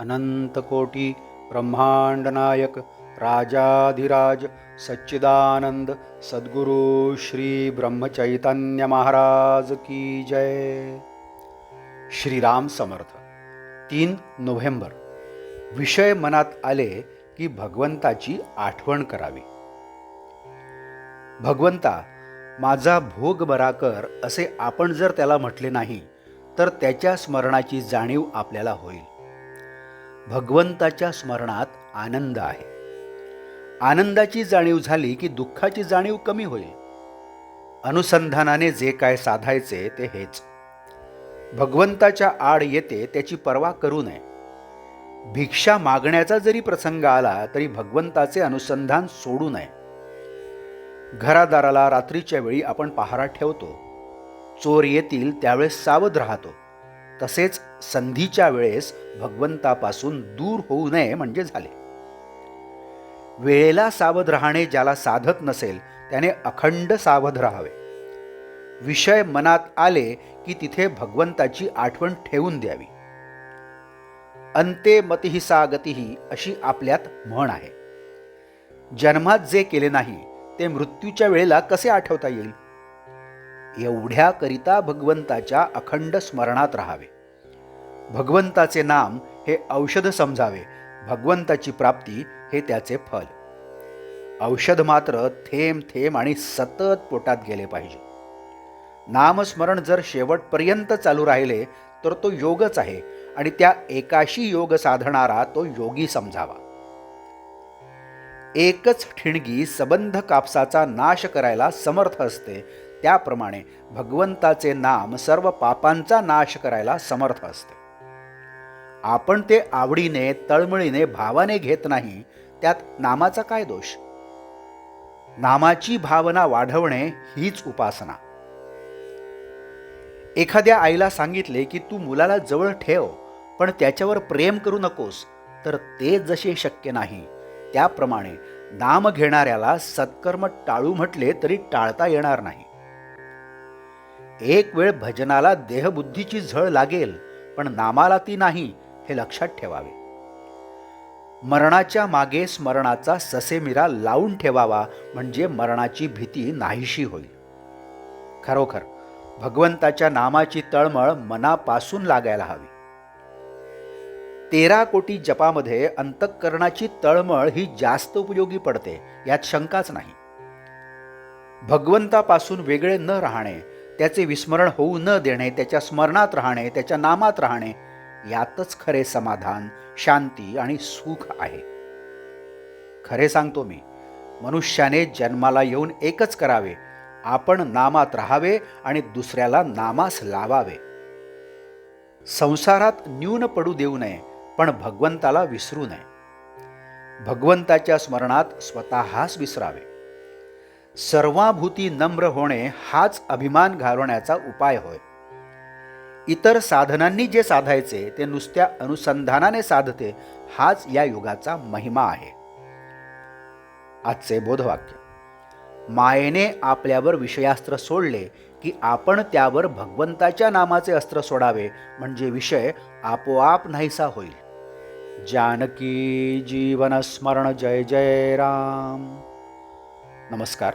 अनंतकोटी ब्रह्मांडनायक राजाधिराज सच्चिदानंद सद्गुरू श्री ब्रह्मचैतन्य महाराज की जय। श्रीराम समर्थ तीन नोव्हेंबर विषय मनात आले की भगवंताची आठवण करावी। भगवंता माझा भोग बरा कर असे आपण जर त्याला म्हटले नाही तर त्याच्या स्मरणाची जाणीव आपल्याला होईल. भगवंताच्या स्मरणात आनंद आहे. आनंदाची जाणीव झाली की दुःखाची जाणीव कमी होईल. अनुसंधानाने जे काय साधायचे ते हेच. भगवंताच्या आड येते त्याची पर्वा करू नये. भिक्षा मागण्याचा जरी प्रसंग आला तरी भगवंताचे अनुसंधान सोडू नये. घरादाराला रात्रीच्या वेळी आपण पहारा ठेवतो. चोर येतील त्यावेळेस सावध राहतो. तसेच संधीच्या वेळेस भगवंतापासून दूर होऊ नये म्हणजे झाले. वेळेला सावध राहणे ज्याला साधत नसेल त्याने अखंड सावध राहावे. विषय मनात आले की तिथे भगवंताची आठवण ठेवून द्यावी. अंते मतिही सा अशी आपल्यात म्हण आहे. जन्मात जे केले नाही ते मृत्यूच्या वेळेला कसे आठवता येईल? एवढ्याकरिता भगवंताच्या अखंड स्मरणात राहावे. भगवंताचे नाम हे औषध समजावे. भगवंताची प्राप्ती हे त्याचे फल. औषध मात्र थेंब थेंब आणि सतत पोटात गेले पाहिजे. नामस्मरण जर शेवटपर्यंत चालू राहिले तर तो योगच आहे आणि त्या एकाशी योग साधणारा तो योगी समजावा. एकच ठिणगी सबंध कापसाचा नाश करायला समर्थ असते त्याप्रमाणे भगवंताचे नाम सर्व पापांचा नाश करायला समर्थ असते. आपण ते आवडीने तळमळीने भावाने घेत नाही त्यात नामाचा काय दोष? नामाची भावना वाढवणे हीच उपासना. एखाद्या आईला सांगितले की तू मुलाला जवळ ठेव पण त्याच्यावर प्रेम करू नकोस तर ते जसे शक्य नाही. त्याप्रमाणे नाम घेणाऱ्याला सत्कर्म टाळू म्हटले तरी टाळता येणार नाही. एक वेळ भजनाला देहबुद्धीची झळ लागेल पण नामाला ती नाही हे लक्षात ठेवावे. मरणाच्या मागे स्मरणाचा ससेमिरा लावून ठेवावा म्हणजे मरणाची भीती नाहीशी होईल. खरोखर भगवंताच्या नामाची तळमळ मनापासून लागायला हवी. तेरा कोटी जपामध्ये अंतःकरणाची तळमळ ही जास्त उपयोगी पडते यात शंकाच नाही. भगवंतापासून वेगळे न राहणे त्याचे विस्मरण होऊ न देणे त्याच्या स्मरणात राहणे त्याच्या नामात राहणे यातच खरे समाधान शांती आणि सुख आहे. खरे सांगतो मी मनुष्याने जन्माला येऊन एकच करावे आपण नामात राहावे आणि दुसऱ्याला नामास लावावे. संसारात न्यून पडू देऊ नये पण भगवंताला विसरू नये. भगवंताच्या स्मरणात स्वतःस विसरावे. सर्वाभूती नम्र होणे हाच अभिमान घालवण्याचा उपाय होय. इतर साधनांनी जे साधायचे ते नुसत्या अनुसंधानाने साधते हाच या युगाचा महिमा आहे. आजचे बोधवाक्य. मायेने आपल्यावर विषयास्त्र सोडले की आपण त्यावर भगवंताच्या नामाचे अस्त्र सोडावे म्हणजे विषय आपोआप नाहीसा होईल. जानकी जीवन स्मरण जय जय राम. नमस्कार.